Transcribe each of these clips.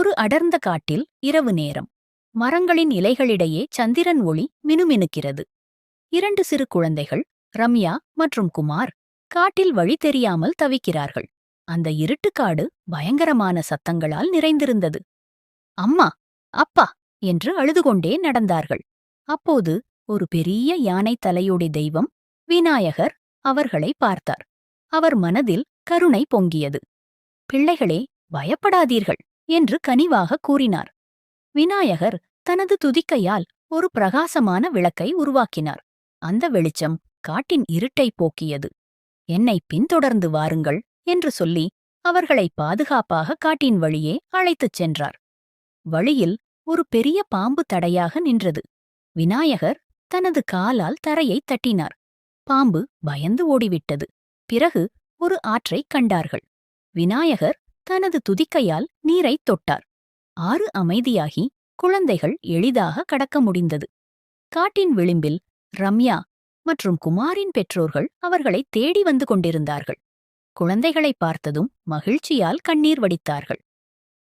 ஒரு அடர்ந்த காட்டில் இரவு நேரம். மரங்களின் இலைகளிடையே சந்திரன் ஒளி மினுமினுக்கிறது. இரண்டு சிறு குழந்தைகள் ரம்யா மற்றும் குமார் காட்டில் வழி தெரியாமல் தவிக்கிறார்கள். அந்த இருட்டுக்காடு பயங்கரமான சத்தங்களால் நிறைந்திருந்தது. அம்மா அப்பா! என்று அழுதுகொண்டே நடந்தார்கள். அப்போது ஒரு பெரிய யானை தலையுடைய தெய்வம் விநாயகர் அவர்களை பார்த்தார். அவர் மனதில் கருணை பொங்கியது. பிள்ளைகளே பயப்படாதீர்கள். என்று கனிவாக கூறினார். விநாயகர் தனது துதிக்கையால் ஒரு பிரகாசமான விளக்கை உருவாக்கினார். அந்த வெளிச்சம் காட்டின் இருட்டை போக்கியது. என்னை பின்தொடர்ந்து வாருங்கள் என்று சொல்லி அவர்களை பாதுகாப்பாக காட்டின் வழியே அழைத்துச் சென்றார். வழியில் ஒரு பெரிய பாம்பு தடையாக நின்றது. விநாயகர் தனது காலால் தரையைத் தட்டினார். பாம்பு பயந்து ஓடிவிட்டது. பிறகு ஒரு ஆற்றைக் கண்டார்கள். விநாயகர் தனது துதிக்கையால் நீரைத் தொட்டார். ஆறு அமைதியாகி குழந்தைகள் எளிதாக கடக்க முடிந்தது. காட்டின் விளிம்பில் ரம்யா மற்றும் குமாரின் பெற்றோர்கள் அவர்களை தேடி வந்து கொண்டிருந்தார்கள். குழந்தைகளை பார்த்ததும் மகிழ்ச்சியால் கண்ணீர் வடித்தார்கள்.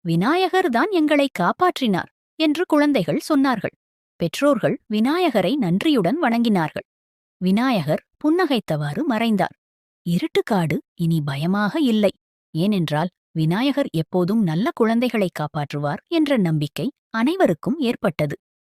விநாயகர் தான் எங்களை காப்பாற்றினார் என்று குழந்தைகள் சொன்னார்கள். பெற்றோர்கள் விநாயகரை நன்றியுடன் வணங்கினார்கள். விநாயகர் புன்னகைத்தவாறு மறைந்தார். இருட்டுக்காடு இனி பயமாக இல்லை. ஏனென்றால் விநாயகர் எப்போதும் நல்ல குழந்தைகளை காப்பாற்றுவார் என்ற நம்பிக்கை அனைவருக்கும் ஏற்பட்டது.